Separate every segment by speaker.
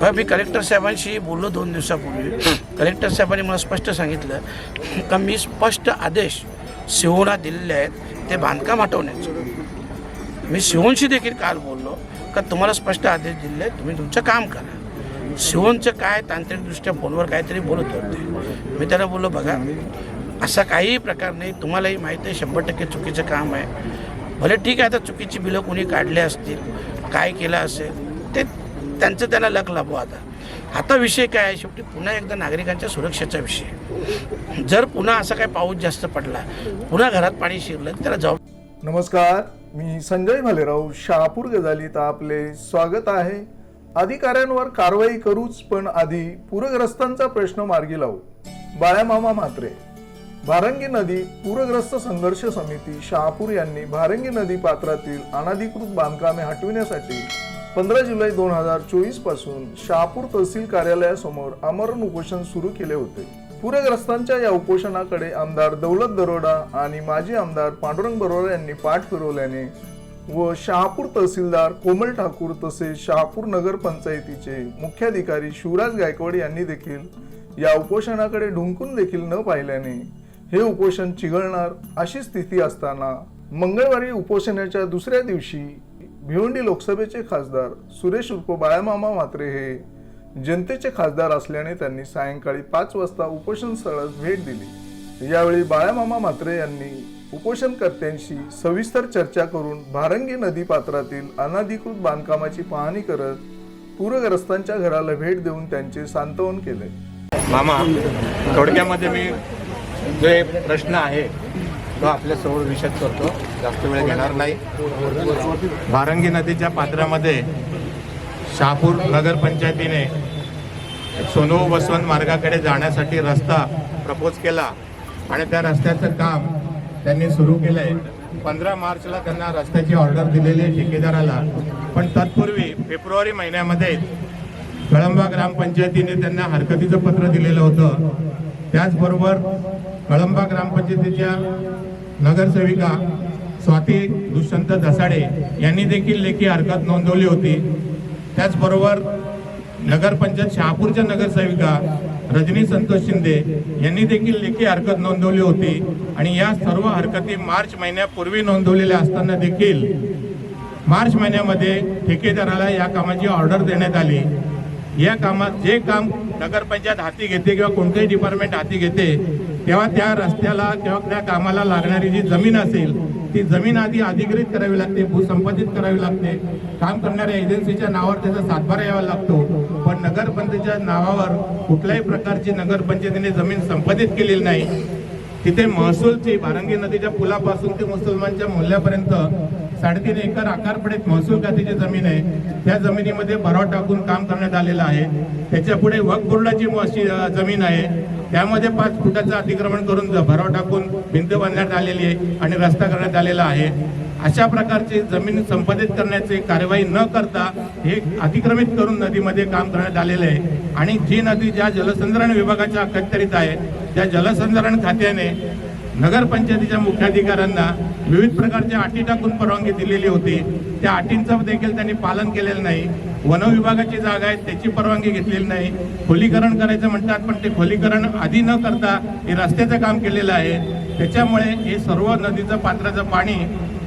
Speaker 1: बघा, मी कलेक्टर साहेबांशी बोललो दोन दिवसापूर्वी. कलेक्टर साहेबांनी मला स्पष्ट सांगितलं का मी स्पष्ट आदेश सिहोना दिलेले आहेत ते बांधकाम हटवण्याचं. मी सिहोनशी देखील काल बोललो का तुम्हाला स्पष्ट आदेश दिले आहेत तुम्ही तुमचं काम करा. सिहोनचं काय तांत्रिकदृष्ट्या फोनवर काहीतरी बोलत होते. मी त्याला बोललो बघा असा काहीही प्रकार नाही तुम्हालाही माहीत आहे शंभर टक्के चुकीचं काम आहे. भले ठीक आहे आता चुकीची बिलं कोणी काढले असतील काय केलं असेल ते त्यांचं त्याला लक लाभू आता. आता विषय काय आहे? शेवटी पुन्हा एकदा नागरिकांच्या सुरक्षेचा विषय जर पुन्हा असा काय पाऊस जास्त पडला पुन्हा घरात पाणी शिरलं तर त्याला जाऊ
Speaker 2: नमस्कार मी संजय भालेराव शहापूर गजालीत आपले स्वागत आहे. अधिकाऱ्यांवर कारवाई करूच पण आधी पूरग्रस्तांचा प्रश्न मार्गी लावू. बाळ्यामामा म्हात्रे भारंगी नदी पूरग्रस्त संघर्ष समिती शहापूर यांनी भारंगी नदी पात्रातील अनधिकृत बांधकामे हटविण्यासाठी पंधरा जुलै दोन हजार चोवीसपासून शहापूर तहसील कार्यालयासमोर आमरण उपोषण सुरू केले होते. पूरग्रस्तांच्या या उपोषणाकडे आमदार दौलत दरोडा आणि माजी आमदार पांडुरंग बरोरा यांनी पाठ फिरवल्याने व शहापूर तहसीलदार कोमल ठाकूर तसेच शहापूर नगर पंचायतीचे मुख्याधिकारी शिवराज गायकवाड यांनी देखील या उपोषणाकडे ढुंकून देखील न पाहिल्याने हे उपोषण चिघळणार अशी स्थिती असताना मंगळवारी उपोषणाच्या दुसऱ्या दिवशी भिवंडी लोकसभेचे खासदार सुरेश उर्फ बाळामामा मात्रे हे जनतेचे खासदार असल्याने त्यांनी सायंकाळी पाच वाजता उपोषण स्थळास भेट दिली. यावेळी बाळामामा मात्रे यांनी उपोषणकर्त्यांशी सविस्तर चर्चा करून भारंगी नदी पात्रातील अनधिकृत बांधकामाची पाहणी करत पूरग्रस्तांच्या घराला भेट देऊन त्यांचे सांत्वन केले.
Speaker 3: मामा थोडक्यामध्ये मी जे प्रश्न आहे तो आपल्यासमोर विषद करतो. जास्त वेळ घेणार नाही. भारंगी नदीच्या पात्रामध्ये शहापूर नगरपंचायतीने सोनू बसवंत मार्गाकडे जाण्यासाठी रस्ता प्रपोज केला आणि त्या रस्त्याचं काम त्यांनी सुरू केलं आहे पंधरा मार्चला त्यांना रस्त्याची ऑर्डर दिलेली आहे ठेकेदाराला. पण तत्पूर्वी फेब्रुवारी महिन्यामध्ये कळंबा ग्रामपंचायतीने त्यांना हरकतीचं पत्र दिलेलं होतं. त्याचबरोबर कळंबा ग्रामपंचायतीच्या नगरसेविका स्वाती दुष्यंत दसाडे यांनी देखील लेखी हरकत नोंदवली होती. त्याचबरोबर नगरपंचायत शहापूरच्या नगरसेविका रजनी संतोष शिंदे यांनी देखील लेखी हरकत नोंदवली होती आणि या सर्व हरकती मार्च महिन्यापूर्वी नोंदवलेल्या असताना देखील मार्च महिन्यामध्ये ठेकेदाराला या कामाची ऑर्डर देण्यात आली. या कामात जे काम नगरपंचायत हाती घेते किंवा कोणतेही डिपार्टमेंट हाती घेते तेव्हा त्या रस्त्याला किंवा त्या कामाला लागणारी जी जमीन असेल ती जमीन आधी अधिकृत करावी लागते भूसंपादित करावी लागते. काम करणाऱ्या एजन्सीच्या नावावर त्याचा सातबारा यावा लागतो. पण नगरपंचायतीच्या नावावर कुठल्याही प्रकारची नगरपंचायतीने जमीन संपादित केलेली नाही. तिथे महसूलची भारंगी नदीच्या पुलापासून ते मुसलमानच्या मूल्यापर्यंत साडेतीन एकर आकारपडेत महसूल खात्याची जमीन आहे. त्या जमिनीमध्ये भराव टाकून काम करण्यात आलेलं आहे. त्याच्या पुढे वक बोर्डाची अशी, जमीन आहे. त्यामध्ये पाच फुटाचं अतिक्रमण करून भराव टाकून भिंत बांधण्यात आलेली आहे आणि रस्ता करण्यात आलेला आहे. अशा प्रकारची जमीन संपादित करण्याची कारवाई न करता हे अतिक्रमित करून नदीमध्ये काम करण्यात आलेलं आहे. आणि जी नदी ज्या जलसंधारण विभागाच्या अखत्यारीत आहे त्या जलसंधारण खात्याने नगरपंचायतीच्या मुख्याधिकाऱ्यांना विविध प्रकारच्या अटी टाकून परवानगी दिलेली होती. त्या अटींचं देखील त्यांनी पालन केलेलं नाही. वनविभागाची जागा आहे त्याची परवानगी घेतलेली नाही. खोलीकरण करायचं म्हणतात पण ते खोलीकरण आधी न करता हे रस्त्याचं काम केलेलं आहे. त्याच्यामुळे हे सर्व नदीचं पात्राचं पाणी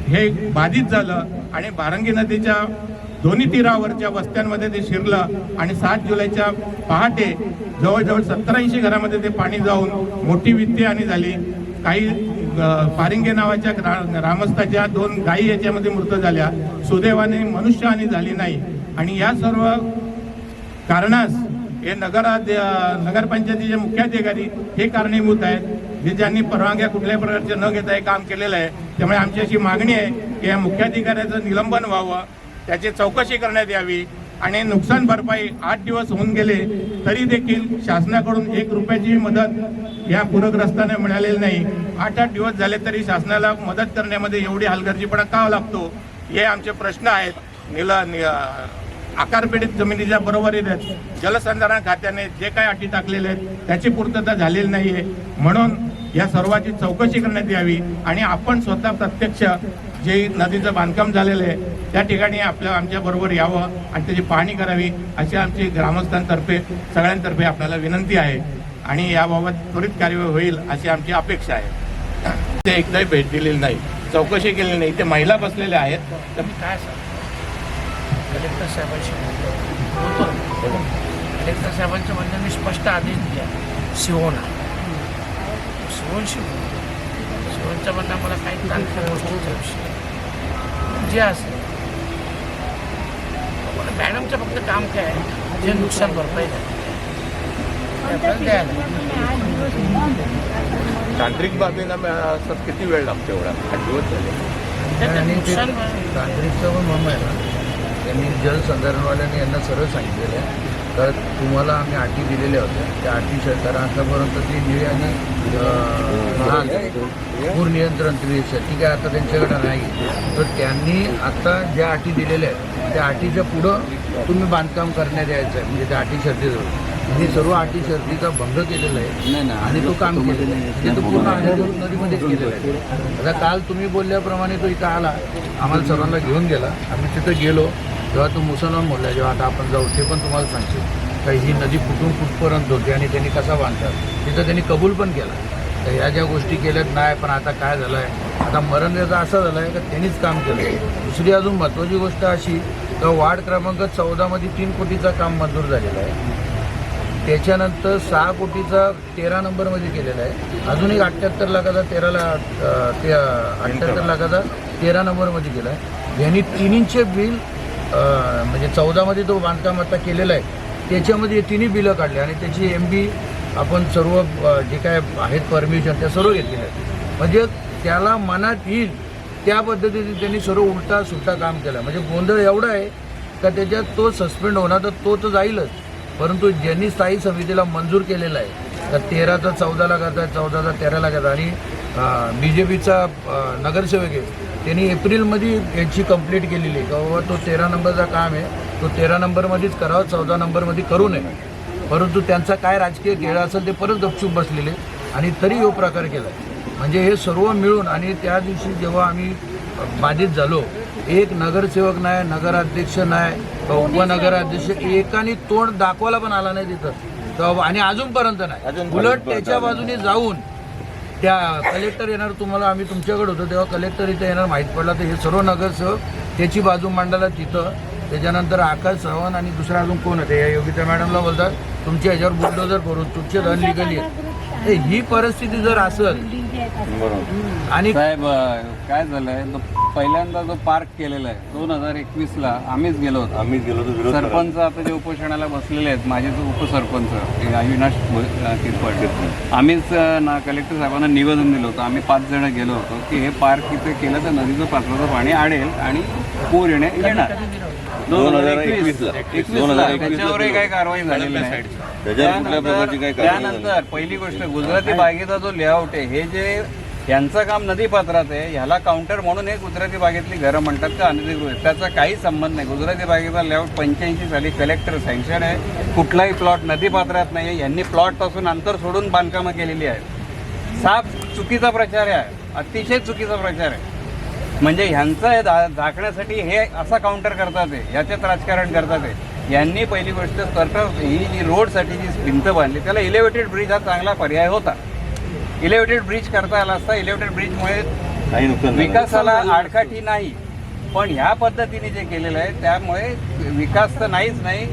Speaker 3: हे बाधित झालं आणि भारंगी नदीच्या दोन्ही तीरावरच्या वस्त्यांमध्ये ते शिरलं आणि सात जुलैच्या पहाटे जवळजवळ सत्तर ऐंशी घरामध्ये ते पाणी जाऊन मोठी वित्तीय झाली. काही पारिंगे नावाच्या ग्रा- ग्रामस्थाच्या दोन गायी याच्यामध्ये मृत झाल्या. सुदैवाने मनुष्यहानी झाली नाही. आणि या सर्व कारणास हे नगराध्य नगरपंचायतीचे मुख्याधिकारी हे कारणीभूत आहेत. जे ज्यांनी परवानग्या कुठल्याही प्रकारचे न घेता हे काम केलेलं आहे त्यामुळे आमची अशी मागणी आहे की या मुख्याधिकाऱ्याचं निलंबन व्हावं त्याची चौकशी करण्यात यावी आणि नुकसान भरपाई आठ दिवस होऊन गेले तरी देखील शासनाकडून एक रुपयाची मदत या पूरग्रस्तांना मिळालेली नाही. आठ आठ दिवस झाले तरी शासनाला मदत करण्यामध्ये एवढी हलगर्जीपणा का लागतो हे आमचे प्रश्न आहेत. निल नि- आकारपीडित जमिनीच्या आहेत जलसंधारण खात्याने जे काही अटी टाकलेल्या आहेत त्याची पूर्तता झालेली नाही आहे म्हणून या सर्वाची चौकशी करण्यात यावी आणि आपण स्वतः प्रत्यक्ष जे नदीचं बांधकाम झालेलं आहे त्या ठिकाणी आपल्या आमच्या बरोबर यावं आणि त्याची पाहणी करावी अशी आमची ग्रामस्थांतर्फे सगळ्यांतर्फे आपल्याला विनंती आहे. आणि याबाबत त्वरित कार्यवाही होईल अशी आमची अपेक्षा आहे. ते एकदाही भेट दिलेली नाही. चौकशी केलेली नाही. ते महिला बसलेल्या आहेत. तर
Speaker 1: मी काय सांगतो कलेक्टर साहेबांशी बोलतो बोलतो कलेक्टर साहेबांच्या म्हणणं मी स्पष्ट आदेश दिला. शिवोना. शिवणशी बोलतो शिवणच्या म्हणणं मला काही तांत्रिक गोष्टीचा विषय जे असेल. मॅडमचं फक्त काम काय आहे? जे नुकसान भरपाई झाली.
Speaker 3: तांत्रिक बाबींना सर किती वेळ लागतो एवढा? आठ दिवस झाले.
Speaker 4: तांत्रिकचं पण म्हणणं आहे ना. त्यांनी जलसंधारणवाल्यांनी यांना सरळ सांगितलेलं आहे. तर तुम्हाला आम्ही अटी दिलेल्या होत्या. त्या अटी सरकार आतापर्यंत ती निळी आणि लाल पूर नियंत्रण त्रिवेश ती काय आता त्यांच्याकडे नाही. तर त्यांनी आता ज्या अटी दिलेल्या आहेत त्या अटीच्या पुढं तुम्ही बांधकाम करण्यात यायचं आहे. म्हणजे त्या अटी शर्तीजवळ. हे सर्व अटी शर्तीचा भंग केलेला आहे. आणि तो काम केलेलं आहे. म्हणजे तो पूर्ण नदीमध्येच केलेला आहे. आता काल तुम्ही बोलल्याप्रमाणे तो इथं आला. आम्हाला सर्वांना घेऊन गेला. आम्ही तिथं गेलो. तेव्हा तो मुसलमान बोलला जेव्हा आता आपण जाऊ ते पण तुम्हाला सांगतो का ही नदी कुठून कुठपर्यंत होती आणि त्यांनी कसा बांधतात तिथं त्यांनी कबूल पण केला. तर ह्या ज्या गोष्टी केल्यात नाही पण आता काय झालं आहे आता मरण याचा असा झाला आहे का त्यांनीच काम केलं. दुसरी अजून महत्त्वाची गोष्ट अशी का वार्ड क्रमांक चौदामध्ये तीन कोटीचं काम मंजूर झालेलं आहे. त्याच्यानंतर सहा कोटीचा तेरा नंबरमध्ये केलेला आहे. अजून एक अठ्ठ्याहत्तर लाखाचा तेराला ते अठ्ठ्याहत्तर लाखाचा तेरा नंबरमध्ये केला आहे. यांनी तिन्हींचे बिल म्हणजे चौदामध्ये तो बांधकाम आता केलेला आहे. त्याच्यामध्ये तिन्ही बिलं काढले आणि त्याची एम बी आपण सर्व जे काय आहेत परमिशन त्या सर्व घेतलेल्या आहेत. म्हणजे त्याला मनात येईल त्या पद्धतीने त्यांनी सर्व उलटा सुलटा काम केलं. म्हणजे गोंधळ एवढा आहे का त्याच्यात तो सस्पेंड होणार तर तो तर जाईलच. परंतु ज्यांनी स्थायी समितीला मंजूर केलेला आहे तर तेराचा चौदाला करतात चौदाचा तेराला करतात आणि बी जे पीचा नगरसेवक आहे त्यांनी एप्रिलमध्ये याची कंप्लीट केलेली आहे. का बाबा तो तेरा नंबरचा काम आहे तो तेरा नंबरमध्येच करावा चौदा नंबरमध्ये करू नये. परंतु त्यांचा काय राजकीय खेळ असेल ते परत गपचूप बसलेले आणि तरी हा प्रकार केला. म्हणजे हे सर्व मिळून आणि त्या दिवशी जेव्हा आम्ही बाधित झालो एक नगरसेवक नाही नगराध्यक्ष नाही उपनगराध्यक्ष एकाने तोंड दाखवायला पण आला नाही तिथं. आणि अजूनपर्यंत नाही. उलट त्याच्या बाजूने जाऊन त्या कलेक्टर येणार तुम्हाला आम्ही तुमच्याकडे होतो तेव्हा कलेक्टर इथं येणार माहीत पडला तर हे सर्व नगरसेवक त्याची बाजू मांडायला तिथं. त्याच्यानंतर आकाश चव्हाण आणि दुसरा अजून कोण होते? या योगिता मॅडमला बोलतात तुमच्या ह्याच्यावर बुलडोजर करून तुमचे धन आहे ही परिस्थिती जर असेल आणि
Speaker 5: साहेब काय झालंय? तो पहिल्यांदा जो पार्क केलेला आहे दोन हजार एकवीस ला आम्हीच गेलो होतो.
Speaker 6: आम्हीच गेलो होतो विरोध
Speaker 5: सरपंच आता जे उपोषणाला बसलेले आहेत माझे जो उपसरपंच हे अविनाश भो- अ, तिरपट आम्हीच अ, ना कलेक्टर साहेबांना निवेदन दिलं होतं. आम्ही पाच जण गेलो होतो की हे पार्क इथे केलं तर नदीचं पात्राचं पाणी आडेल आणि पूर येणे येणार. दोन हजार एकवीस ला. एकवीस ला. त्याच्यावरही काही कारवाई झालेली नाही.
Speaker 6: त्याच्यावर कुठल्या प्रकारची काही कारवाई झाली नाही.
Speaker 5: त्यानंतर पहिली गोष्ट गुजराती बागेचा जो लेआउट आहे हे जे यांचं काम नदीपात्रात आहे ह्याला काउंटर म्हणून हे गुजराती बागेतली घरं म्हणतात का अनधिकृत. त्याचा काही संबंध नाही. गुजराती बागेचा लेआउट पंच्याऐंशी साली कलेक्टर सँक्शन आहे. कुठलाही प्लॉट नदीपात्रात नाही आहे. यांनी प्लॉटपासून अंतर सोडून बांधकामं केलेली आहेत. साफ चुकीचा प्रचार आहे. अतिशय चुकीचा प्रचार आहे. म्हणजे ह्यांचं हे धा- झाकण्यासाठी हे असा काउंटर करतात आहे ह्याच्यात राजकारण करतात आहे यांनी पहिली गोष्ट तर ही जी रोडसाठी जी भिंत बांधली त्याला इलेव्हेटेड ब्रिज हा चांगला पर्याय होता. इलेव्हेटेड ब्रिज करता आला असता इलेव्हेटेड ब्रिजमुळे. विकासाला आडकाठी नाही. पण ह्या पद्धतीने जे केलेलं आहे त्यामुळे विकास तर नाहीच नाही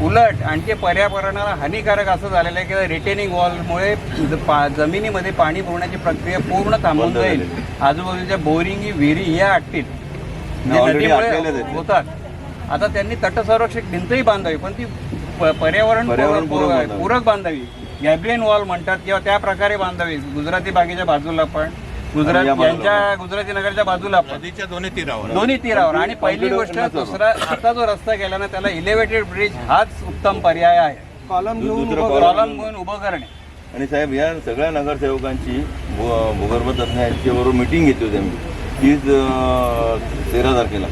Speaker 5: उलट आणखी पर्यावरणाला हानिकारक असं झालेलं आहे की रिटेनिंग वॉलमुळे पा- जमिनीमध्ये पाणी पुरण्याची प्रक्रिया पूर्ण थांबून जाईल. आजूबाजूच्या बोरिंगी विहिरी या आटतील. होतात आता त्यांनी तटसंरक्षक भिंतही बांधावी पण ती पर्यावरण.
Speaker 6: पूरक बांधावी
Speaker 5: गॅब्रियन वॉल म्हणतात किंवा त्या प्रकारे बांधावी गुजराती बागेच्या बाजूला पण गुजरात यांच्या गुजराती नगरच्या बाजूला
Speaker 3: नदीच्या दोन्ही तीरावर.
Speaker 5: दोन्ही तीरावर. आणि पहिली गोष्ट. दुसरा आता जो रस्ता गेला ना त्याला इलेव्हेटेड ब्रिज हाच उत्तम पर्याय आहे.
Speaker 6: दुसरं
Speaker 5: कॉलम
Speaker 6: कॉलम
Speaker 5: घेऊन उभं करणे.
Speaker 6: आणि साहेब या सगळ्या नगरसेवकांची भू- भूगर्भ तज्ञ यांच्याबरोबर मिटिंग घेतली होती आम्ही. अं, तेरा तारखेला.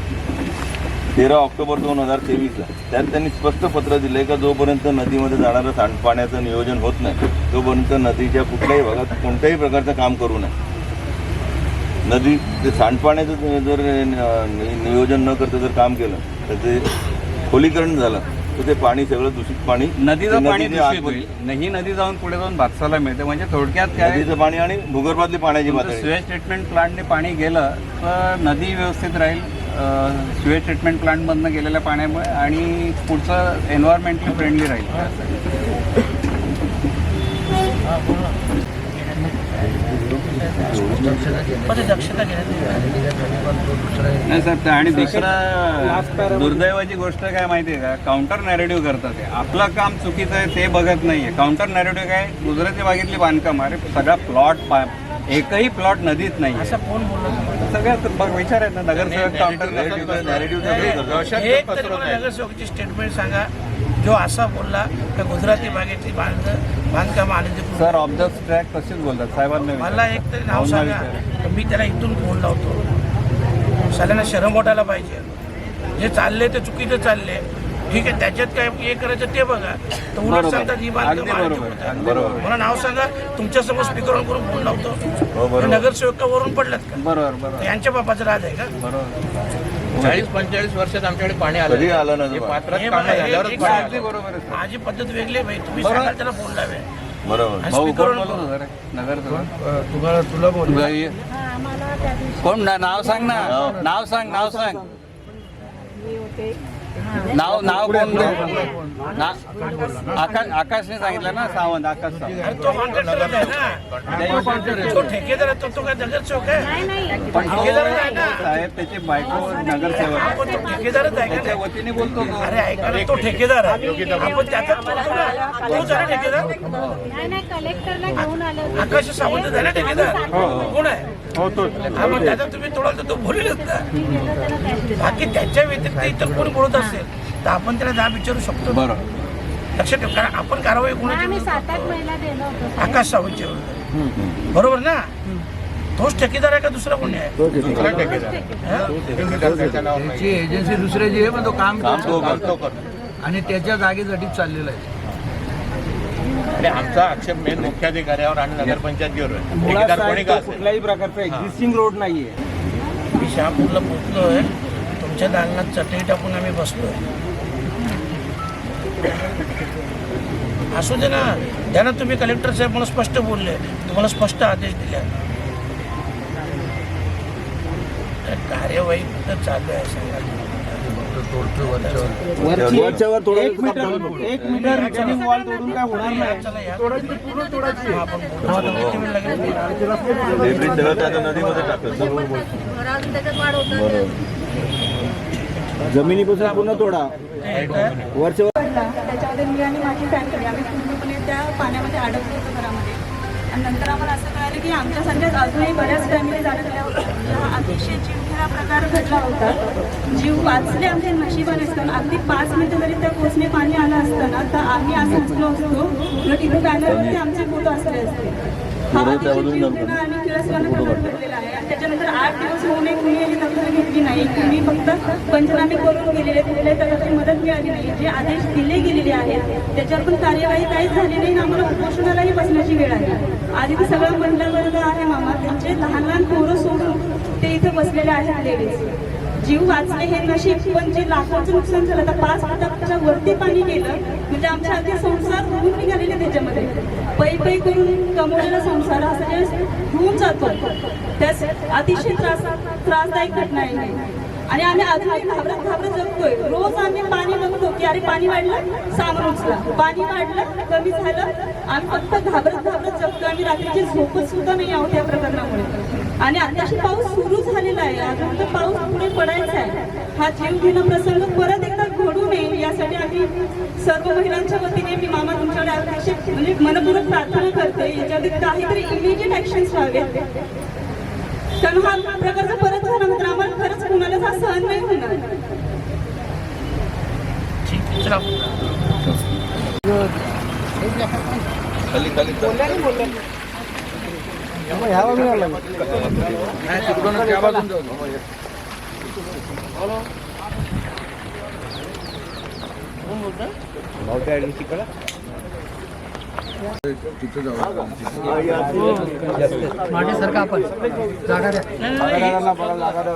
Speaker 6: तेरा ऑक्टोबर दोन हजार तेवीसला. त्यात त्यांनी स्पष्ट पत्र दिलंय का जोपर्यंत नदीमध्ये जाणारं सांडपाण्याचं नियोजन होत नाही तोपर्यंत नदीच्या कुठल्याही भागात कोणत्याही प्रकारचं काम करू नये. नदी ते सांडपाण्याचं जर नियोजन न करता जर काम केलं तर ते खोलीकरण झालं तर ते पाणी सगळं दूषित पाणी
Speaker 5: नदीचं
Speaker 6: ते
Speaker 5: पाणी दूषित होईल. ही नदी जाऊन पुढे जाऊन भातसाला मिळते. म्हणजे थोडक्यात काय
Speaker 6: नदीचं पाणी आणि भूगर्भातली पाण्याची पातळी.
Speaker 5: स्वेज ट्रीटमेंट प्लांटने पाणी गेलं तर नदी व्यवस्थित राहील. स्वेज ट्रीटमेंट प्लांटमधनं गेलेल्या पाण्यामुळे आणि पुढचं एन्व्हायरमेंटली फ्रेंडली राहील
Speaker 1: पण ते दक्षता घेण्यात
Speaker 5: नाही आणि दुसरा दुर्दैवाची गोष्ट काय माहिती आहे का? काउंटर नॅरेटिव्ह करतात ते. आपलं काम चुकीचं आहे ते बघत नाहीये. काउंटर नॅरेटिव्ह काय? गुजराती बागेतली बांधकाम. अरे सगळा प्लॉट एकही प्लॉट नदीत नाही
Speaker 1: असं कोण बोललं
Speaker 5: सगळ्यात बघ विचार आहेत ना नगरसेवक काउंटर
Speaker 6: नॅरेटिव्ह
Speaker 1: नगरसेवकाची स्टेटमेंट सांगा. जो असा बोलला का गुजराती बागेची बांध बांधकाम आले ते
Speaker 5: सर ऑफ द ट्रॅक तसेच बोलतात? साहेबांना.
Speaker 1: मला एक तरी नाव सांगा. तर मी त्याला इथून फोन लावतो सगळ्यांना शरम वाटायला पाहिजे. जे चालले ते चुकीचं चालले. ठीक आहे त्याच्यात काय हे करायचं ते बघा. तर उलट. सांगतात ही बांधकाम
Speaker 5: बरोबर.
Speaker 1: मला नाव सांगा. तुमच्यासमोर स्पीकर करून फोन लावतो
Speaker 6: हो,
Speaker 1: नगरसेवकावरून पडलात का?
Speaker 5: बरोबर बरोबर.
Speaker 1: यांच्या बापाचं राज आहे का?
Speaker 5: बरोबर.
Speaker 3: चाळीस पंचेचाळीस वर्षात आमच्याकडे पाणी
Speaker 6: कधी आलं ना
Speaker 3: हे
Speaker 6: तुम्हाला?
Speaker 3: पात्रात
Speaker 1: हे
Speaker 3: कामं
Speaker 1: बघा, हे
Speaker 3: झाल्यावरच
Speaker 1: एक
Speaker 3: पाणी आलं.
Speaker 5: अगदी बरोबर आहे.
Speaker 1: माझी पद्धत वेगळी आहे भाई. तुम्ही त्याला फोन लावे.
Speaker 6: बरोबर.
Speaker 5: भाऊ कोण बोलत होता रे नगरसेवक
Speaker 4: तुम्हाला तुला बोल.
Speaker 7: आम्हाला त्या दिवशी
Speaker 5: कोण ना- नाव सांग ना. नाव. सांग नाव सांग.
Speaker 7: हे होते.
Speaker 5: नाव नाव कोण ना- आकाश आकाशने सांगितलं ना सावंत आकाश सावंत.
Speaker 1: तो कॉन्ट्रॅक्टर आहे ना. तो ठेकेदार आहे तो तो काय नगरसेवक आहे?
Speaker 7: नाही नाही.
Speaker 5: पण तो
Speaker 1: ठेकेदारच आहे ना.
Speaker 5: साहेब त्याची बायको नगरसेवक आहे.
Speaker 1: आपण तो ठेकेदारच आहे का
Speaker 5: त्याच्या? वतीने बोलतो तो.
Speaker 1: अरे ऐका ना तो ठेकेदार आहे. आपण त्याचा ठेकेदार?
Speaker 7: नाही नाही कलेक्टरला घेऊन आले होते.
Speaker 1: आकाश सावंत ना ठेकेदार? कोण आहे? हा, मग त्याचा तुम्ही तोडाल तर तो बोलेलच ना. बाकी त्याच्या व्यतिरिक्त इतर कोणी बोलत असेल तर आपण त्याला जाब विचारू शकतो.
Speaker 5: बरोबर
Speaker 1: लक्षात ठेव कारण आपण कारवाई कोणाची
Speaker 7: आम्ही सात आठ महिला दिलं होतं साहेब.
Speaker 1: आकाश सावंतच्या विरुद्ध बरोबर ना? तोच ठेकेदार आहे का दुसरा कोणी आहे. हा?
Speaker 3: ठेकेदार. त्याचं
Speaker 4: एजन्सी दुसऱ्याची आहे पण तो काम
Speaker 6: काम तो
Speaker 4: करतो.
Speaker 6: करतो.
Speaker 4: आणि त्याच्या जागेसाठीच चाललेला आहे.
Speaker 3: आणि आमचा आक्षेप मेन मुख्याधिकाऱ्यावर आणि नगरपंचायतीवर आहे. ठेकेदार कोणी का असेल?
Speaker 5: कुठल्याही प्रकारचा एक्झिस्टिंग रोड नाहीये.
Speaker 1: मी शहापूरला पोचलोय तुमच्या दालनात चटई टाकून आम्ही बसलोय. असू दे ना. द्या ना तुम्ही कलेक्टर साहेब मला स्पष्ट बोलले. तुम्हाला स्पष्ट आदेश दिले. कार्यवाही कुठं चालू आहे सांगा.
Speaker 4: जमिनी वरच्यावर
Speaker 1: आपण
Speaker 5: पूर्ण तोडा वरचे
Speaker 8: त्याच्यामध्ये मी आणि माझी फॅमिली आम्ही पूर्णपणे त्या पाण्यामध्ये अडकलो होतो घरामध्ये. आणि नंतर आम्हाला असं कळालं की आमच्यासारख्याच अजूनही बऱ्याच फॅमिली अडकल्या होत्या. हा अतिशय जीवघेणा प्रकार घडला होता. जीव वाचले आमच्या नशिबाने असताना अगदी पाच मिनिटं जरी त्या पोचणे पाणी आलं असतं ना तर आम्ही असं असलो असतो. तर तिथे बॅनरवरती आमचे फोटो असले असते. आणि किळसवाना आहे. आणि त्याच्यानंतर आठ दिवस होऊनही कुणी याची दखल घेतली नाही. कुणी फक्त पंचनामे करून गेलेले दिलेले काही मदत मिळाली नाही. जे आदेश दिले गेलेले आहेत त्याच्यावर पण कार्यवाही काहीच झाली नाही आम्हाला उपोषणालाही बसण्याची वेळ आली. आधी तर सगळं वर्ग आहे मामा. त्यांचे लहान लहान पोरं सोडून ते इथे बसलेले आहेत लेडीज जीव वाचले हे नशीब पण जे लाखोचं नुकसान झालं तर पाच फुटाच्या वरती पाणी गेलं म्हणजे आमच्या अगदी संसार होऊन निघालेले त्याच्यामध्ये. पै पै करून कमवलेला संसार हा सगळ्यास होऊन जातो. त्यास अतिशय त्रास त्रासदायक घटना आहे आणि आम्ही अजूनही घाबरत घाबरत जगतोय. रोज आम्ही पाणी बघतो की अरे पाणी वाढलं सामान उचला. पाणी वाढलं कमी झालं. आम्ही फक्त घाबरत घाबरत जगतो आम्ही रात्रीची झोपत सुद्धा नाही आहोत या प्रकरणामुळे. आणि आताशी पाऊस सुरू झालेला आहे. अजून तर पाऊस पुढे पडायचा आहे. हा जीव घेणं प्रसंग परत एकदा घडू नये यासाठी आम्ही सर्व महिलांच्या वतीने मी मामा तुमच्याकडे अतिशय म्हणजे मनपूर्वक प्रार्थना करते. याच्यामध्ये काहीतरी इमिजिएट ऍक्शन्स व्हावेत. कारण हा प्रकार परत झाल्यानंतर म्हणजे आम्हाला खरंच कुणालाच हा सहन नाही होणार.
Speaker 1: ठीक
Speaker 4: जाऊ तिथं जाऊ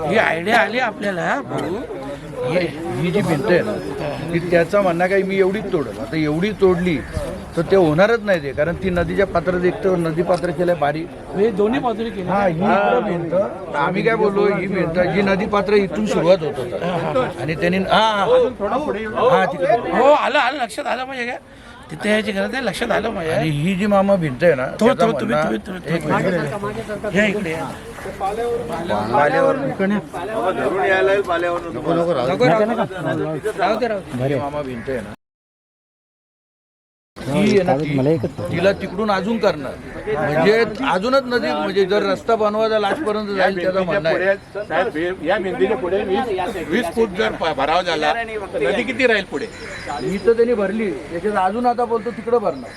Speaker 1: ही. आयडिया आली आपल्याला भाऊ.
Speaker 4: ही जी भिंत आहे ना ती त्याचा म्हणणं काय मी एवढीच तोडल. आता एवढी तोडली तर ते होणारच नाही ते कारण ती नदीच्या पात्रात एक तर नदी पात्र केलंय बारीक
Speaker 1: हे दोन्ही बाजूने केले
Speaker 4: हा ही इकडं भिंत तर आम्ही काय बोललो ही भिंत जी नदी पात्र इथून सुरुवात होत होतं. आणि त्यांनी हा हा हा. तिकडे.
Speaker 1: हो आलं आलं लक्षात आलं म्हणजे काय? तिथे यायची गरज नाही लक्षात आलं म्हणजे
Speaker 4: आणि ही जी मामा भिंत आहे ना
Speaker 1: थोडं
Speaker 4: त्याचा
Speaker 1: थोडं तुम्ही
Speaker 4: म्हणणं-
Speaker 1: तुम्ही तुम्ही तुम्ही. या इकडे या.
Speaker 4: मामा भिंत आहे ना ती आहे ना ती तिला तिकडून अजून करणार. म्हणजे अजूनच नदी म्हणजे जर रस्ता बनवायचा लास्टपर्यंत जाईल त्याचं म्हणणं आहे.
Speaker 3: साहेब या भिंतीच्या पुढे वीस वीस फूट जर भराव झाला नदी किती राहील पुढे?
Speaker 4: ही तर त्यांनी भरली. त्याच्यात अजून आता बोलतो तिकडं भरणार.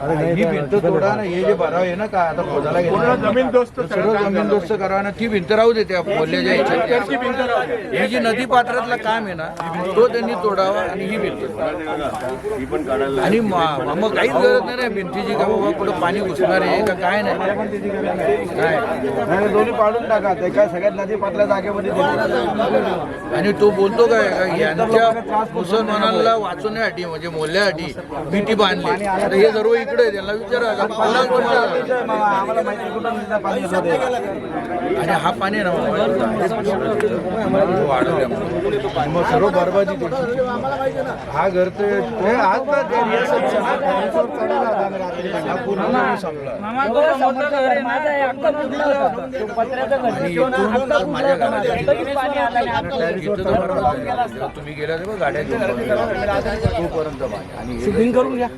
Speaker 4: अरे ही भिंत तोडा ना हे जे भराव आहे ना का आता खोदाला गेलं?
Speaker 3: जमीन दोस्त
Speaker 4: सर्व जमीन दोस्त करा ना ती भिंत राहू दे त्या बोलल्याच्या ह्याच्यात ही जी नदी पात्रातलं काम आहे ना तो त्यांनी तोडावा आणि ही
Speaker 6: काढायला
Speaker 4: आणि मग काहीच गरज नाही भिंतीची का बाबा कुठं पाणी घुसणार आहे का काय नाही? काय
Speaker 3: दोन्ही पाडून टाका ते काय सगळ्यात नदी पात्र जागेमध्ये
Speaker 4: आणि तो बोलतो काय यांच्या मुसलमानाला वाचवण्यासाठी म्हणजे मोल्यासाठी भीती बांधली. आता हे सर्व इकडे त्यांना विचारा का पन्नास वर्ष आणि हा पाणी ना वाढवल्या सर्व बरबादी हा घर ते आज ना ते. तुम्ही गेला तेव्हा गाड्या. तोपर्यंत. आणि
Speaker 1: शूटिंग करून घ्या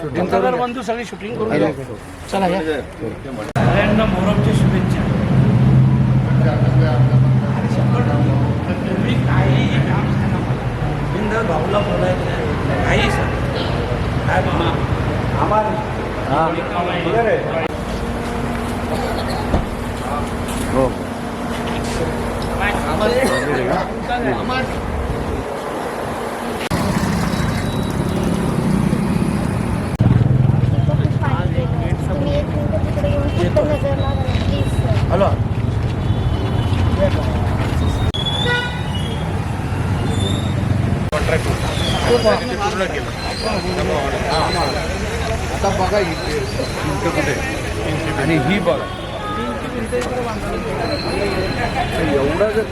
Speaker 4: शूटिंग
Speaker 1: बंधू सगळी शूटिंग करून घ्या चला सगळ्यांना मोहरमच्या शुभेच्छा आणि शंभर टक्के तुम्ही काहीही काम सांगा बिंदास भाऊला बोलायचं नाही. काही सांगा काय मामा
Speaker 7: एक मिनिट तिकडे
Speaker 3: पूर्ण केलं.
Speaker 4: आता बघा इथे. इथे कुठे आणि ही बघा. एवढा जर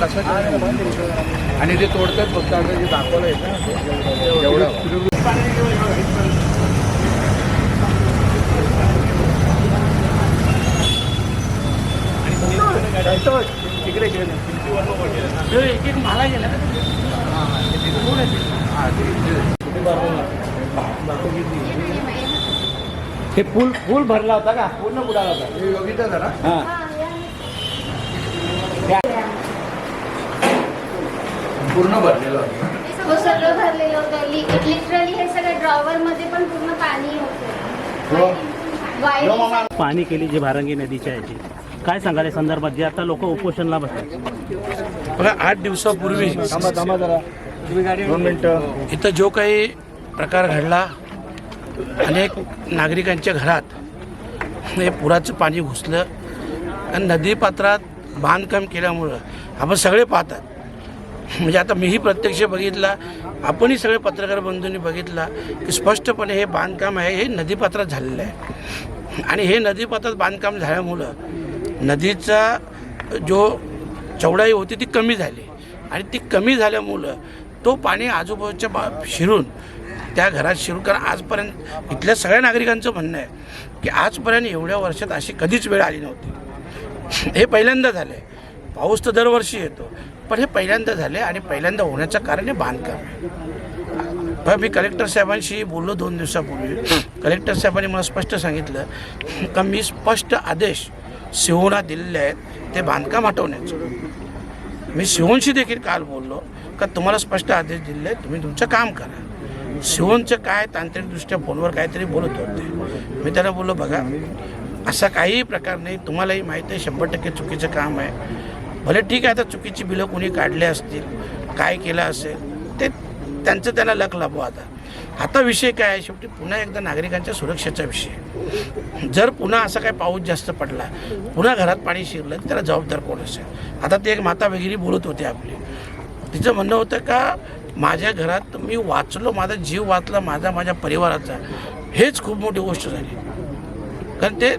Speaker 4: कसा आणि ते तोडतात फक्त आता जे दाखवलं आहे ना एवढा.
Speaker 1: एक एक मला गेला
Speaker 5: हे पूल पूल भरला होता का? पूर्ण बुडाला होता.
Speaker 4: हे योगिता जरा. पूर्ण भरलेलं होतं.
Speaker 7: हो सगळं भरलेलं होतं. लिटरली हे सगळं ड्रॉवर मध्ये पण पूर्ण पाणी होतं. वायर
Speaker 9: पाणी केली जी भारंगी नदीच्या याची काय सांगाल या संदर्भात? जे आता लोक उपोषणला बसतात
Speaker 1: बघा आठ दिवसापूर्वी
Speaker 3: दोन मिनिटं.
Speaker 1: इथं जो काही प्रकार घडला अनेक नागरिकांच्या घरात हे पुराचं पाणी घुसलं आणि नदीपात्रात बांधकाम केल्यामुळं आपण सगळे पाहतात. म्हणजे आता मीही प्रत्यक्ष बघितला आपणही सगळे पत्रकार बंधूंनी बघितला की स्पष्टपणे हे बांधकाम आहे हे नदीपात्रात झालेलं आहे. आणि हे नदीपात्रात बांधकाम झाल्यामुळं नदीचा जो चौडाई होती ती कमी झाली. आणि ती कमी झाल्यामुळं तो पाणी आजूबाजूच्या बा शिरून त्या घरात शिरून कारण आजपर्यंत इथल्या सगळ्या नागरिकांचं म्हणणं आहे की आजपर्यंत एवढ्या वर्षात अशी कधीच वेळ आली नव्हती. हे पहिल्यांदा झालं आहे पाऊस तर दरवर्षी येतो पण हे पहिल्यांदा झाले आणि पहिल्यांदा होण्याचं कारण हे बांधकाम आहे. मी कलेक्टर साहेबांशी बोललो दोन दिवसापूर्वी. कलेक्टर साहेबांनी मला स्पष्ट सांगितलं का मी स्पष्ट आदेश शिवला दिलेले आहेत ते बांधकाम हटवण्याचं मी सिहोनशी देखील काल बोललो का तुम्हाला स्पष्ट आदेश दिले आहेत तुम्ही तुमचं काम करा. सिहोनचं काय तांत्रिकदृष्ट्या फोनवर काहीतरी बोलत होते. मी त्याला बोललो बघा असा काहीही प्रकार नाही तुम्हालाही माहीत आहे शंभर टक्के चुकीचं काम आहे. भले ठीक आहे आता चुकीची बिलं कोणी काढले असतील काय केलं असेल ते त्यांचं त्यांना लक लाभू आता. आता विषय काय आहे? शेवटी पुन्हा एकदा नागरिकांच्या सुरक्षेचा विषय जर पुन्हा असा काय पाऊस जास्त पडला पुन्हा घरात पाणी शिरलं तर त्याला जबाबदार कोण असेल? आता ते एक माता वगैरे बोलत होते आपली. तिचं म्हणणं होतं का माझ्या घरात मी वाचलो माझा जीव वाचला माझा माझ्या परिवाराचा. हेच खूप मोठी गोष्ट झाली. कारण ते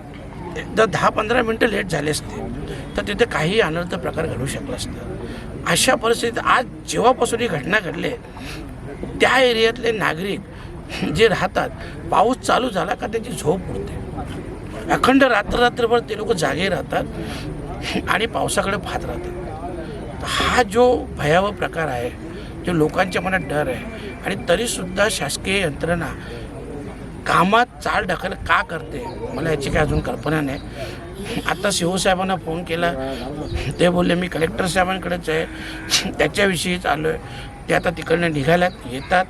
Speaker 1: जर दहा पंधरा मिनटं लेट झाले असते तर तिथे काही अनर्थ प्रकार घडू शकला असतं. अशा परिस्थितीत आज जेव्हापासून ही घटना घडली त्या एरियातले नागरिक जे राहतात पाऊस चालू झाला का त्याची झोप उडते अखंड रात्र रात्रभर ते लोक जागे राहतात आणि पावसाकडे पाहत राहतात. हा जो भयावह प्रकार आहे जो लोकांच्या मनात डर आहे आणि तरीसुद्धा शासकीय यंत्रणा कामात चाल ढकल का करते मला याची काय अजून कल्पना नाही. आता शिवसाहेबांना फोन केला. ते बोलले मी कलेक्टर साहेबांकडेच आहे. त्याच्याविषयीच आलो आहे. ते आता तिकडनं निघाल्यात येतात.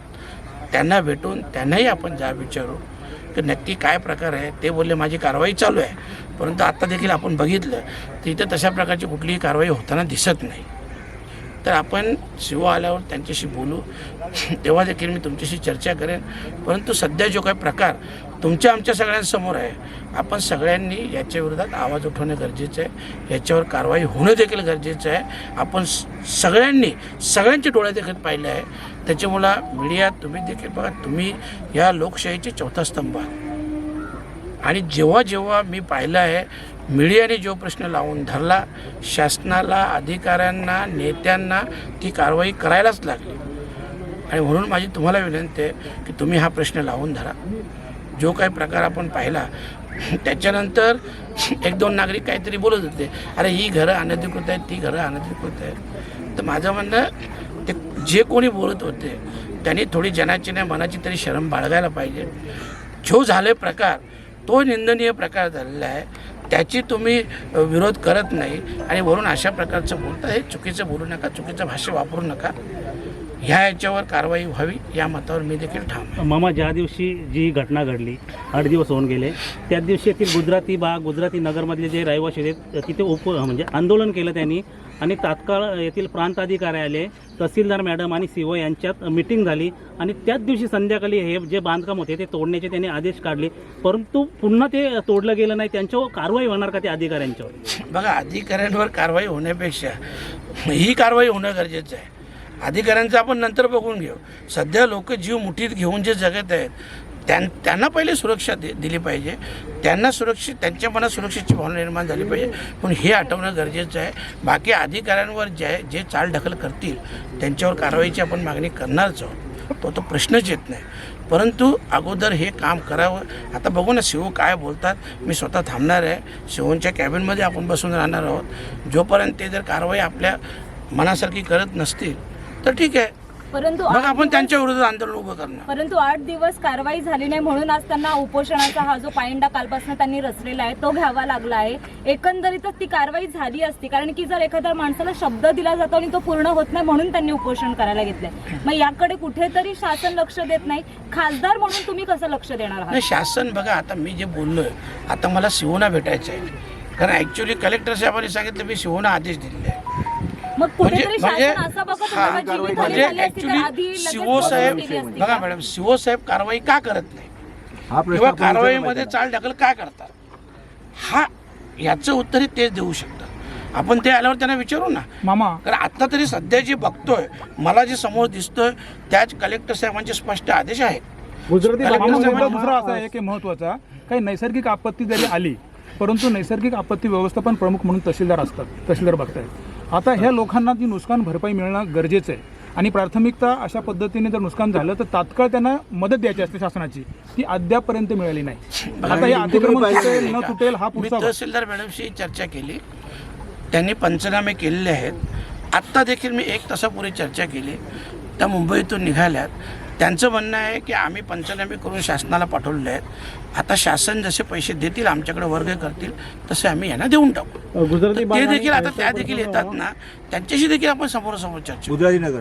Speaker 1: त्यांना भेटून त्यांनाही आपण जा विचारू की नक्की काय प्रकार आहे ते बोलले माझी कारवाई चालू आहे. परंतु आत्ता देखील आपण बघितलं तर इथं तशा प्रकारची कुठलीही कारवाई होताना दिसत नाही. तर आपण शिव आल्यावर त्यांच्याशी बोलू. तेव्हा देखील मी तुमच्याशी चर्चा करेन. परंतु सध्या जो काही प्रकार तुमच्या आमच्या सगळ्यांसमोर आहे आपण सगळ्यांनी याच्या विरोधात आवाज उठवणं गरजेचं आहे. याच्यावर कारवाई होणं देखील गरजेचं आहे. आपण सगळ्यांनी सगळ्यांच्या डोळे देखील पाहिले आहे. त्याच्यामुळं मीडिया तुम्ही देखील बघा तुम्ही या लोकशाहीचे चौथा स्तंभ आहात. आणि जेव्हा जेव्हा मी पाहिलं आहे मीडियाने जो प्रश्न लावून धरला शासनाला अधिकाऱ्यांना नेत्यांना ती कारवाई करायलाच लागली. आणि म्हणून माझी तुम्हाला विनंती आहे की तुम्ही हा प्रश्न लावून धरा. जो काही प्रकार आपण पाहिला त्याच्यानंतर एक दोन नागरिक काहीतरी बोलत होते अरे ही घरं अनधिकृत आहेत ती घरं अनधिकृत आहेत. तर माझं म्हणणं जे कोणी बोलत होते त्यांनी थोडी जनाची नाही मनाची तरी शरम बाळगायला पाहिजे. जो झाले प्रकार तो निंदनीय प्रकार झालेला आहे. त्याची तुम्ही विरोध करत नाही आणि वरून अशा प्रकारचं बोलता हे चुकीचं बोलू नका चुकीचं भाष्य वापरू नका. ह्या याच्यावर कारवाई व्हावी या मतावर मी देखील ठाम
Speaker 9: मामा ज्या दिवशी जी घटना घडली आठ दिवस होऊन गेले त्याच दिवशी येथील गुजराती भाग गुजराती नगरमधले जे रहिवासी आहेत तिथे उप म्हणजे आंदोलन केलं त्यांनी आणि तात्काळ येथील प्रांत अधिकारी आले तहसीलदार मॅडम आणि सी ओ यांच्यात मिटिंग झाली. आणि त्याच दिवशी संध्याकाळी हे जे बांधकाम होते ते तोडण्याचे त्यांनी आदेश काढले. परंतु पुन्हा ते तोडलं गेलं नाही. त्यांच्यावर कारवाई होणार का त्या अधिकाऱ्यांच्यावर?
Speaker 1: बघा अधिकाऱ्यांवर कारवाई होण्यापेक्षा ही कारवाई होणं गरजेचं आहे. अधिकाऱ्यांचं आपण नंतर बघून घेऊ. सध्या लोक जीव मुठीत घेऊन जे जगत आहेत त्यां त्यांना पहिले सुरक्षा दि दिली पाहिजे. त्यांना सुरक्षित त्यांच्या मनात सुरक्षेची भावना निर्माण झाली पाहिजे. पण हे आठवणं गरजेचं आहे. बाकी अधिकाऱ्यांवर जे जे चालढकल करतील त्यांच्यावर कारवाईची आपण मागणी करणारच आहोत. तो तो प्रश्नच येत नाही. परंतु अगोदर हे काम करावं. आता बघू ना शिव काय बोलतात. मी स्वतः थांबणार आहे. शिवोंच्या कॅबिनमध्ये आपण बसून राहणार आहोत. जोपर्यंत ते जर कारवाई आपल्या मनासारखी करत नसतील तर ठीक आहे.
Speaker 8: परंतु
Speaker 1: मग आपण त्यांच्या विरोधात आंदोलन उभं करणार.
Speaker 8: परंतु आठ दिवस कारवाई झाली नाही म्हणून आज त्यांना उपोषणाचा हा जो पायंडा कालपासून त्यांनी रचलेला आहे तो घ्यावा लागला आहे. एकंदरीतच ती कारवाई झाली असती कारण की जर एखाद्या माणसाला शब्द दिला जातो आणि तो पूर्ण होत नाही म्हणून त्यांनी उपोषण करायला घेतलंय. मग याकडे कुठेतरी शासन लक्ष देत नाही. खासदार म्हणून तुम्ही कसं लक्ष देणार आहात?
Speaker 1: नाही शासन बघा आता मी जे बोललोय आता मला शिवना भेटायचं आहे कारण ॲक्च्युली कलेक्टर साहेबांनी सांगितलं मी शिवना आदेश दिलेले आहे.
Speaker 8: मग कुठेतरी
Speaker 1: म्हणजे
Speaker 8: शासन असं बघत होतं
Speaker 1: हा,
Speaker 8: का जीवितहानी
Speaker 1: म्हणजे
Speaker 8: झाली असती तर
Speaker 1: ऍक्च्युली
Speaker 8: आधी लगेच
Speaker 1: शिवो साहेब
Speaker 8: केली असती.
Speaker 1: बघा
Speaker 8: का?
Speaker 1: मॅडम शिवो साहेब कारवाई का करत नाही? किंवा कारवाईमध्ये चाल ढकल का करतात? हा याचं उत्तर तेच देऊ शकतात. आपण ते आल्यावर त्यांना विचारू ना.
Speaker 10: मामा.
Speaker 1: कारण आता तरी सध्या जे बघतोय मला जे समोर दिसतोय त्याच कलेक्टर साहेबांचे स्पष्ट आदेश आहेत.
Speaker 10: गुजराती
Speaker 1: कलेक्टर
Speaker 10: मुद्दा दुसरा असा आहे की महत्त्वाचा काही नैसर्गिक आपत्ती जरी आली परंतु नैसर्गिक आपत्ती व्यवस्थापन प्रमुख म्हणून तहसीलदार असतात तहसीलदार बघतायत. आता ह्या लोकांना ती नुकसान भरपाई मिळणं गरजेचं आहे. आणि प्राथमिकता अशा पद्धतीने जर नुकसान झालं तर तात्काळ त्यांना मदत द्यायची असते शासनाची. ती अद्यापपर्यंत मिळाली नाही. आता हे अतिक्रमण तुटेल न तुटेल हा पुढचा.
Speaker 1: तहसीलदार मॅडमशी चर्चा केली. त्यांनी पंचनामे केलेले आहेत. आत्ता देखील मी एक तासापूर्वी चर्चा केली. त्या मुंबईतून निघाल्यात. त्यांचं म्हणणं आहे की आम्ही पंचनामे करून शासनाला पाठवलेले आहेत. आता शासन जसे पैसे देतील आमच्याकडे वर्ग करतील तसे आम्ही यांना देऊन टाकू. ते देखील आता त्या देखील येतात ना त्यांच्याशी देखील आपण समोरासमोर चर्चा करू.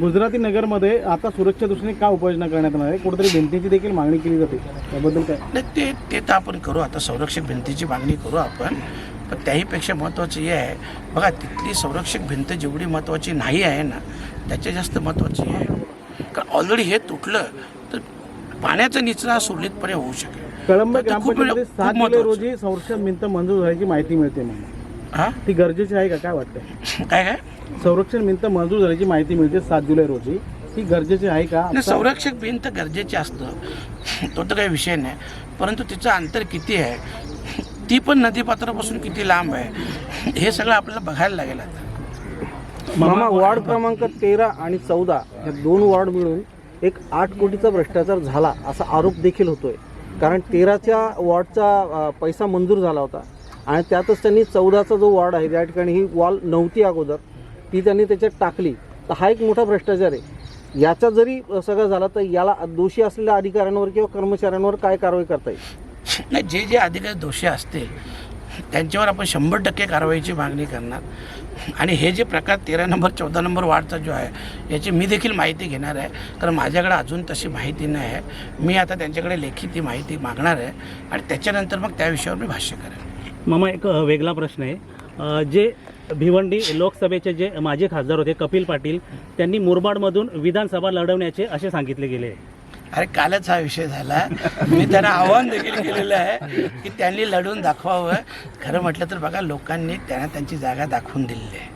Speaker 9: गुजराती नगरमध्ये आता सुरक्षा दृष्टीने का उपाययोजना करण्यात येणार आहे? कुठेतरी भिंतीची देखील मागणी केली जाते. त्याबद्दल काय?
Speaker 1: नाही ते ते तर आपण करू. आता संरक्षक भिंतीची मागणी करू आपण. पण त्याहीपेक्षा महत्त्वाचं हे आहे. बघा तिथली संरक्षक भिंत जेवढी महत्त्वाची नाही आहे ना त्याच्या जास्त महत्त्वाची आहे. कारण ऑलरेडी हे तुटलं तर पाण्याचा निचरा सुरळीतपणे होऊ शकेल.
Speaker 11: कळंब ग्रामपंचायतीमध्ये सात जुलै. रोजी संरक्षण भिंत मंजूर झाल्याची माहिती मिळते म्हणून.
Speaker 1: हां?
Speaker 11: ती गरजेची आहे का? काय वाटतं
Speaker 1: काय काय?
Speaker 11: संरक्षण भिंत मंजूर झाल्याची माहिती मिळते सात जुलै रोजी. ती गरजेची आहे का?
Speaker 1: नाही संरक्षक भिंत गरजेचे असतं. तो तर काही विषय नाही. परंतु तिचं अंतर किती आहे? ती पण नदीपात्रापासून किती लांब आहे? हे सगळं आपल्याला बघायला लागेल आता.
Speaker 11: मामा वॉर्ड क्रमांक तेरा आणि चौदा या दोन वॉर्ड मिळून एक आठ कोटीचा भ्रष्टाचार झाला असा आरोप देखील होतोय. कारण तेराच्या वॉर्डचा पैसा मंजूर झाला होता आणि त्यातच त्यांनी चौदाचा जो वॉर्ड आहे त्या ठिकाणी ही वॉल नव्हती अगोदर ती त्यांनी त्याच्यात टाकली. तर हा एक मोठा भ्रष्टाचार आहे. याचा जरी सगळं झालं तर याला दोषी असलेल्या अधिकाऱ्यांवर किंवा कर्मचाऱ्यांवर काय कारवाई करता येईल?
Speaker 1: नाही जे जे अधिकारी दोषी असतील त्यांच्यावर आपण शंभर टक्के कारवाईची मागणी करणार. आणि हे जे प्रकार तेरा नंबर चौदा नंबर वार्डचा जो आहे याची मी देखील माहिती घेणार आहे. कारण माझ्याकडे अजून तशी माहिती नाही आहे. मी आता त्यांच्याकडे लेखी ती माहिती मागणार आहे. आणि त्याच्यानंतर मग त्या विषयावर मी भाष्य करेन.
Speaker 9: मामा एक वेगळा प्रश्न आहे. जे भिवंडी लोकसभेचे जे माजी खासदार होते कपिल पाटील त्यांनी मुरबाडमधून विधानसभा लढवण्याचे असे सांगितले गेले.
Speaker 1: अरे कालच हा विषय झाला. मी त्यांना आव्हान देखील केलेलं आहे की त्यांनी लढून दाखवावं. खरं म्हटलं तर बघा लोकांनी त्यांना त्यांची जागा दाखवून दिलेली
Speaker 11: आहे.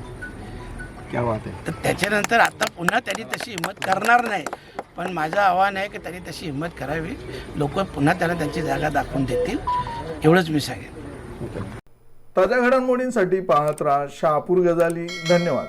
Speaker 1: तर त्याच्यानंतर आता पुन्हा त्यांनी तशी हिंमत करणार नाही. पण माझं आव्हान आहे की त्यांनी तशी हिंमत करावी. लोक पुन्हा त्यांना त्यांची जागा दाखवून देतील एवढंच मी सांगेन.
Speaker 2: ताज्या घडामोडींसाठी पाहत राहा शहापूर गजाली. धन्यवाद.